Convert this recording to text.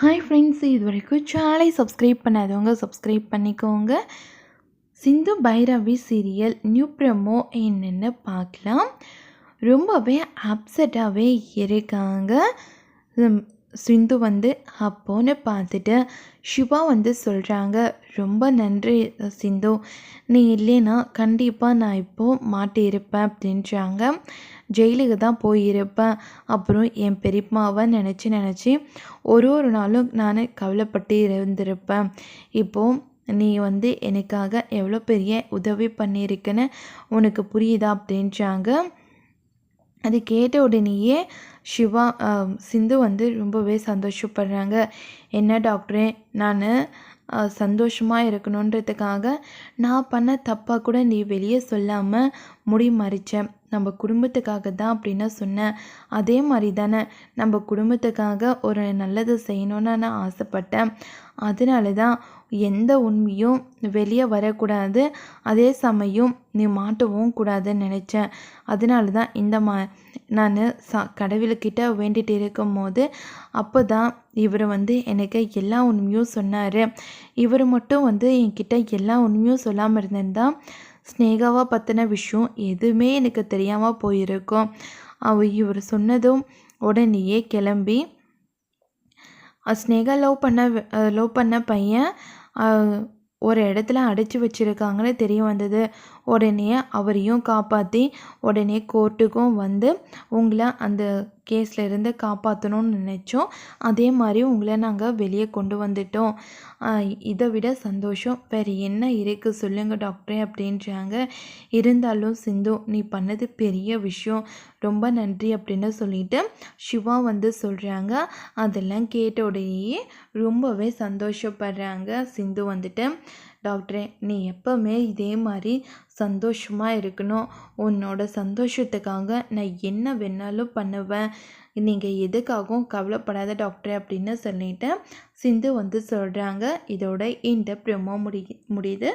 Hi friends இது வரைக்கும் சேனலை சப்ஸ்கிரைப் பண்ணாதவங்க சப்ஸ்கிரைப் பண்ணிக்கோங்க. Sindhu Bhairavi serial new promo என்னென்னு பார்க்கலாம். ரொம்பவே அப்செட்டாகவே இருக்காங்க. சிந்து வந்து அப்போன்னு பார்த்துட்டு சிவா வந்து சொல்கிறாங்க ரொம்ப நன்றி சிந்து. நீ இல்லைன்னா கண்டிப்பாக நான் இப்போது மாட்டியிருப்பேன் அப்படின்றாங்க. ஜெயிலுக்கு தான் போயிருப்பேன். அப்புறம் என் பெரியம்மாவை நினச்சி நினச்சி ஒரு ஒரு நாளும் நான் கவலைப்பட்டு இருந்திருப்பேன். இப்போது நீ வந்து எனக்காக எவ்வளோ பெரிய உதவி பண்ணியிருக்குன்னு உனக்கு புரியுதா அப்படின்றாங்க. அது கேட்ட உடனேயே சிவா சிந்து வந்து ரொம்பவே சந்தோஷப்படுறாங்க. என்ன டாக்டரே நான் சந்தோஷமாக இருக்கணுன்றதுக்காக நான் பண்ண தப்பாக கூட நீ வெளியே சொல்லாமல் முடி மறித்தேன் நம்ம குடும்பத்துக்காக தான் அப்படின்னு சொன்னேன். அதே மாதிரி தானே நம்ம குடும்பத்துக்காக ஒரு நல்லது செய்யணும்னு நான் ஆசைப்பட்டேன். அதனால தான் எந்த உண்மையும் வெளியே வரக்கூடாது. அதே சமயம் நீ மாட்டவும் கூடாதுன்னு நினச்சேன். அதனால தான் இந்த மா நான் ச கடவுள்கிட்ட வேண்டிகிட்டு இருக்கும் போது அப்போ தான் இவர் வந்து எனக்கு எல்லா உண்மையும் சொன்னார். இவர் மட்டும் வந்து என்கிட்ட எல்லா உண்மையும் சொல்லாமல் இருந்திருந்தா ஸ்னேகாவை பற்றின விஷயம் எதுவுமே எனக்கு தெரியாமல் போயிருக்கும். அவ இவர் சொன்னதும் உடனேயே கிளம்பி ஸ்னேகா லவ் பண்ண லவ் பண்ண பையன் ஒரு இடத்துல அடைச்சி வச்சிருக்காங்கன்னு தெரிய வந்தது. உடனே அவரையும் காப்பாற்றி உடனே கோர்ட்டுக்கும் வந்து உங்களை அந்த கேஸில் இருந்து காப்பாற்றணும்னு நினச்சோம். அதே மாதிரி உங்களை நாங்கள் வெளியே கொண்டு வந்துட்டோம். இதை விட சந்தோஷம். வேறு என்ன இருக்குது சொல்லுங்கள் டாக்டரே அப்படின்றாங்க. இருந்தாலும் சிந்து நீ பண்ணது பெரிய விஷயம். ரொம்ப நன்றி அப்படின்னு சொல்லிட்டு சிவா வந்து சொல்கிறாங்க அதெல்லாம் கேட்ட உடனேயே ரொம்பவே சந்தோஷப்படுறாங்க சிந்து வந்துட்டு. டாக்டரே நீ எப்போவுமே இதே மாதிரி சந்தோஷமாக இருக்கணும். உன்னோட சந்தோஷத்துக்காக நான் என்ன வேணாலும் பண்ணுவேன். நீங்கள் எதுக்காகவும் கவலைப்படாத டாக்டர் அப்படின்னு சொல்லிட்டு சிந்து வந்து சொல்கிறாங்க இதோட இந்த ப்ரொமோ முடி முடியுது.